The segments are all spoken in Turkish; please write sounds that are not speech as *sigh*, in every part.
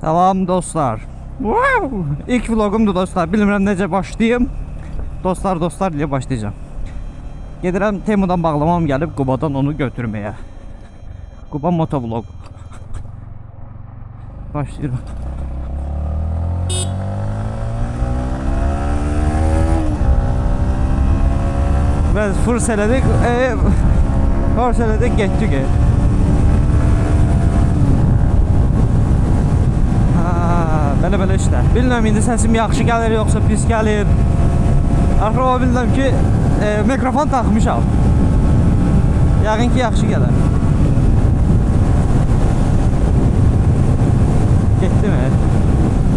Salam dostlar. Wow! İlk vlogumdur dostlar. Bilmirəm necə başlayım. Dostlar, dostlar diye başlayacağım. Gedirəm Temudan bağlamam gəlib Qubadan onu götürməyə. Quba motovlog. Başlayıram. Biz fırs elədik, e, fırs elədik, getdik. E. Ha, belə belə işlər. Bilmirəm indi səsim yaxşı gəlir yoxsa pis gəlir. Axı o bilmirəm ki, e, mikrofon taxmışam. Yəqin ki, yaxşı gələr. Getdi mi?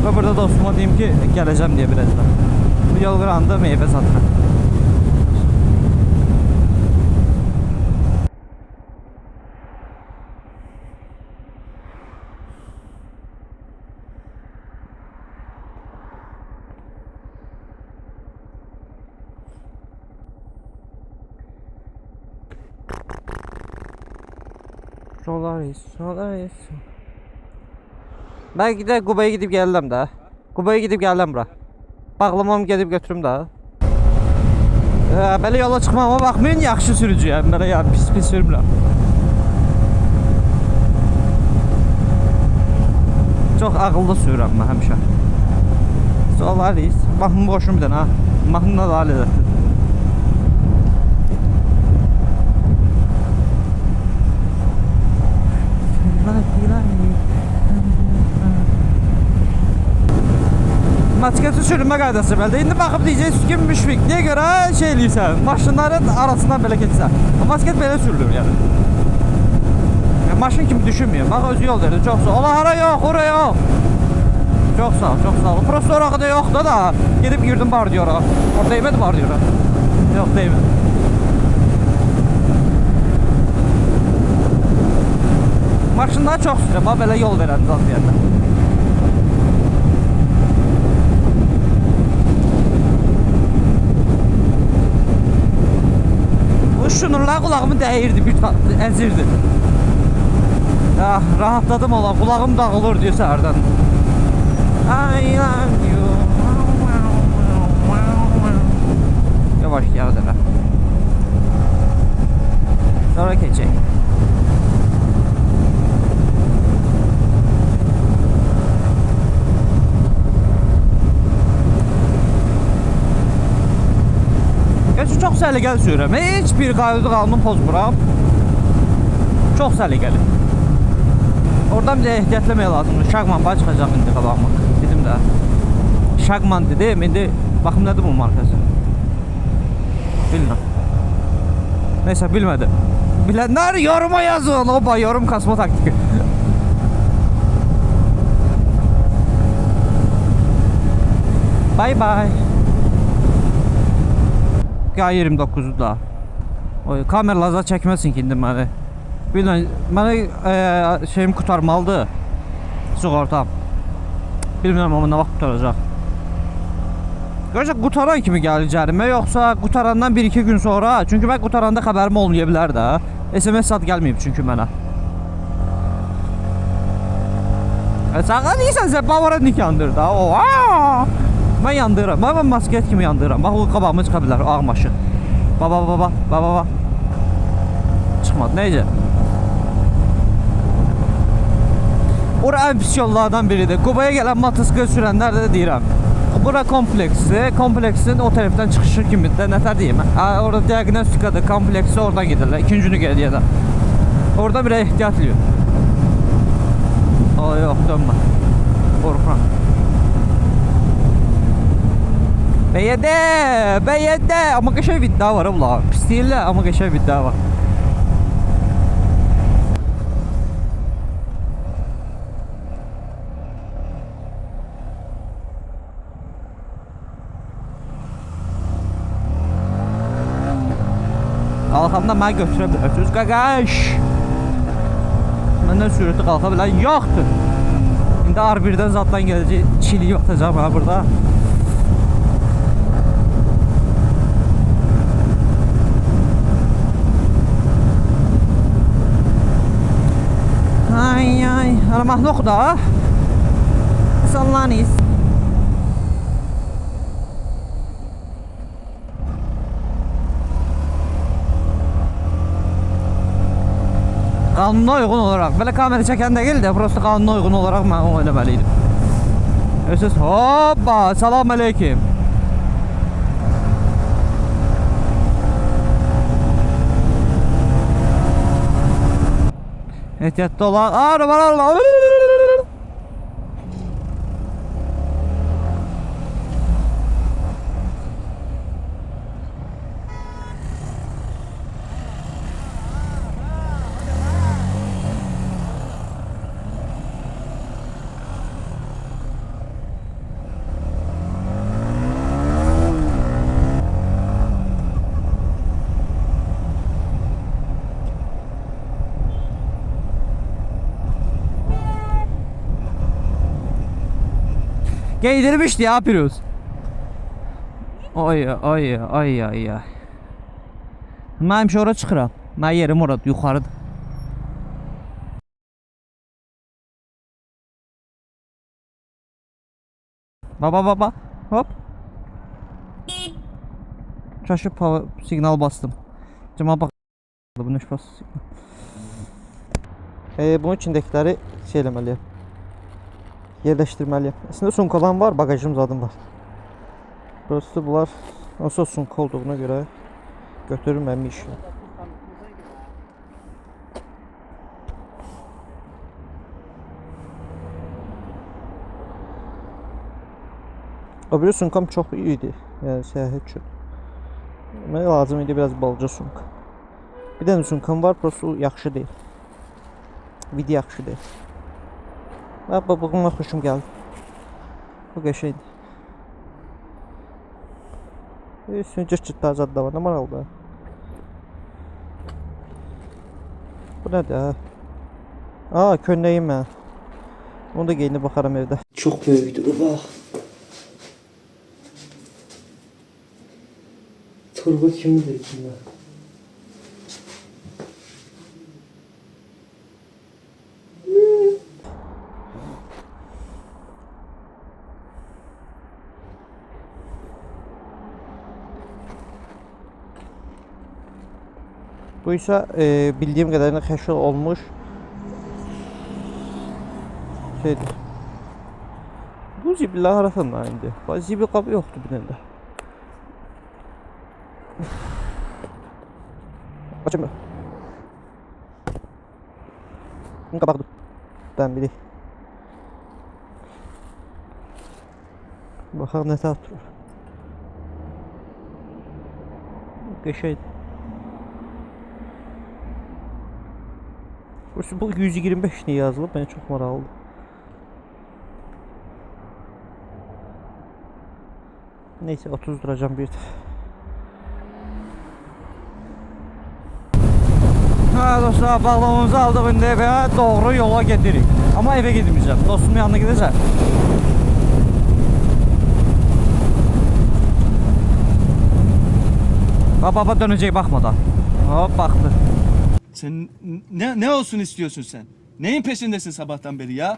Və burada dostuma deyim ki, gələcəm deyə birazdan. Bu yol qırağında meyvə satıram. Solaris, Solaris. Belki de Kuba'ya gidip geldim de. Kuba'ya gidip geldim bura. Bağlamam gedib götürüm də. Ee, belə yola çıxmama baxmayın, yaxşı sürücüyəm. Belə ya pis pis sürmürəm. Çox ağıllı sürürəm mən həmişə. Solaris. Baxın boşum bir dənə ha. Mahnına da ləzzətlidir. Maskesi sürünmə qaydası belli. İndi baxıb deyəcəksiniz ki, müşfiq. Niyə görə şey eləyirsən? Maşınların arasından belə keçsən. Masket belə sürülür yəni. yəni. Maşın kimi düşünmüyor. Bax özü yol verir. Çox sağ ol. Ola hara yox, ora yox. Çox sağ ol, çox sağ ol. Prosto orağı da yoxdur da. Gedib girdim bar diyor. Orada yemədi bar diyor. Yox, deymədi. Maşınlar çox sürür. Bax belə yol verən zat deyəndə. Bu şunurlar kulağımı değirdi bir ta- ezirdi. Ah rahatladım ola kulağım dağılır diyor səhərdən. I love you. Yavaş yavaş hele. Sonra keçək. Çox səliqəli sürürəm. Heç bir qayıdı qalmını pozmuram. Çox səliqəli. Oradan bir də ehtiyatlamaq lazımdır. Şagman baş çıxacaq indi qabağıma. Dedim də. Şagman dedim. İndi baxım nədir bu markası? Bilmirəm. Neyse bilmədim. Bilənlər yoruma yazın. Oba yorum kasma taktiki. *laughs* Bye bye. Ya 29'u da. O kameralar çəkməsin ki indi məni. Bilən mənə e, şeyim qurtarmalıdır. Sığortam. Bilmirəm amma nə vaxt qurtaracaq. Görəcək qutaran kimi gəlir cərimə yoxsa qutarandan 1-2 gün sonra? Çünki mən qutaranda xəbərim olmaya bilər də. SMS zad gəlməyib çünki mənə. E, Sən deyirsən sən bavara nik yandır da. Oha! Mən yandırıram. Mən, mən masket kimi yandırıram. Bax o qabağıma çıxa bilər ağ maşın. Baba baba baba baba. Çıxmadı. Necə? Ora ən pis yollardan biridir. Qubaya gələn motosiklet sürənlər də deyirəm. Bura kompleksdir. Kompleksin o tərəfdən çıxışı kimi də nətər deyim? Ha, orada diaqnostikadır. Kompleksi oradan gedirlər. İkinci nüqədiyə də. Orada bir ehtiyat ediyor. Aa yox, dönmə. Qorxuram. Var ha bunlar. Pis deyirlər, amma qəşəng bir iddia var. Qalxanda məni götürə bilərsiniz. Qaqaş. Məndən sürəti qalxa bilən yoxdur. İndi R1-dən zaddan gələcək, çiliyi atacağam ha burada. Ay ay, mahnı oxu da. Sallanıyız. Kanuna uygun olarak. Böyle kamera çeken değil de prosto kanuna uygun olarak ben o eləməliydim. Ösüz hoppa salam aleyküm. Ehtiyatlı ol. Aa, numara Giydirmişti ya Piruz. Ay ay ay ay ay. Mən həmişə ora çıxıram. Mən yerim orada yuxarıda. Baba baba hop. Çaşıb siqnal bastım. Cəma bax. Bu nə bas. E, bunun içindəkiləri şey eləməliyəm. Yerleştirmeliyim. Aslında sunkalan var, bagajım zaten var. Burası bunlar nasıl sunka olduğuna göre götürülmemiş. işi. Öbürü sunkam çok iyiydi. Yani seyahat için. Mənə lazım idi biraz balaca sunka. Bir dənə sunkam var, prosto o yaxşı deyil. Video yaxşı deyil. Bak bak bugün hoşum geldi. Bu qəşəngdir. Üstünü cırt cırt azad da var. Nə maraqlı. Bu nədir ha? Aa köynəyim mən. Onu da geyinib baxaram evdə. Çox böyükdür bu bax. Turbo kimidir Bu isə e, bildiyim qədərilə kəşf olmuş şeydir. Bu zibillər harasından indi? Bax zibil qabı yoxdur bir də. *sighs* Açım. Bunun qabaqdır. Ben biri. Baxaq nə tər durur. Burası bu 125 niye yazılıb? Beni çok maraqlı. Neyse 30 duracağım bir. Ha dostlar bağlamamızı aldık indi eve doğru yola gedirik. Ama eve gitmeyeceğim. Dostumun yanına gideceğim. Baba baba dönecek bakmadan. Hop baktı. Sen ne ne olsun istiyorsun sen? Neyin peşindesin sabahtan beri ya?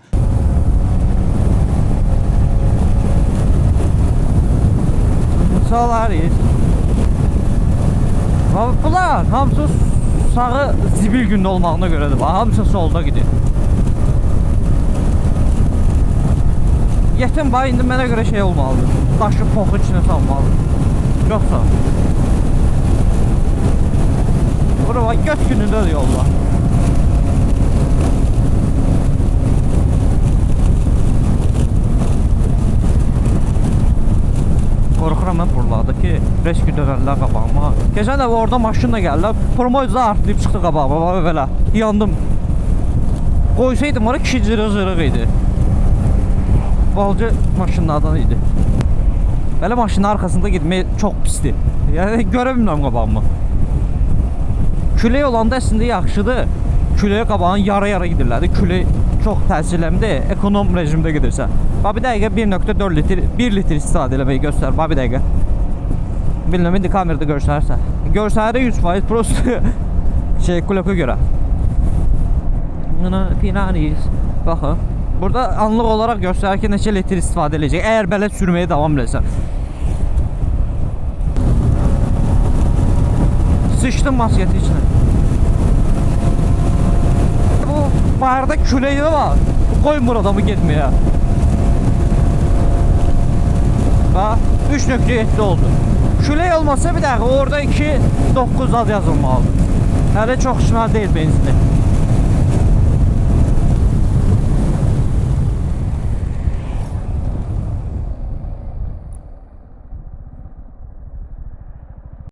Solaris. Abi bunlar hamısı sağı zibil gündə olmağına görədir. Bax, hamısı solda gedir. Yetim bax indi mənə görə şey olmalıdır. Daşı poxu içinə salmalıdır. Çox sağ ol. Bura bax, göt günündə də yollar. Qorxuram mən buralarda ki, rescue dönərlər qabağıma. Keçən dəfə orada maşınla gəldilər, promoyda artılayıb çıxdı qabağıma, bax belə. Yandım. Qoysaydım ora kişi cırıq-cırıq idi. Balcı maşınlardan idi. Belə maşının arxasında getmək çox pisdir. Yəni görə bilmirəm qabağımı. Külək olanda əslində yaxşıdır. Küləyə qabağın yara-yara gedirlər. Külək çox təsirləmdir. Ekonom rejimdə gedirsən. Bax bir dəqiqə 1.4 litr 1 litr istifadə eləməyi göstər. Bax bir dəqiqə. Bilmirəm indi kamerada göstərsə. Göstərir 100% prosto *laughs* şey kuloka görə. Buna pinanis. Baxın. Burada anlıq olaraq göstərir ki, neçə litr istifadə edəcək. Əgər belə sürməyə davam edəsən. Sıçdım masketi içine. Bu bayırda küleği var. Koymur adamı gitmeye. Bak 3.7 oldu. Külək olmasa bir dakika orada 2.9 az yazılmalıdır. Hələ çox işmal deyil benzini.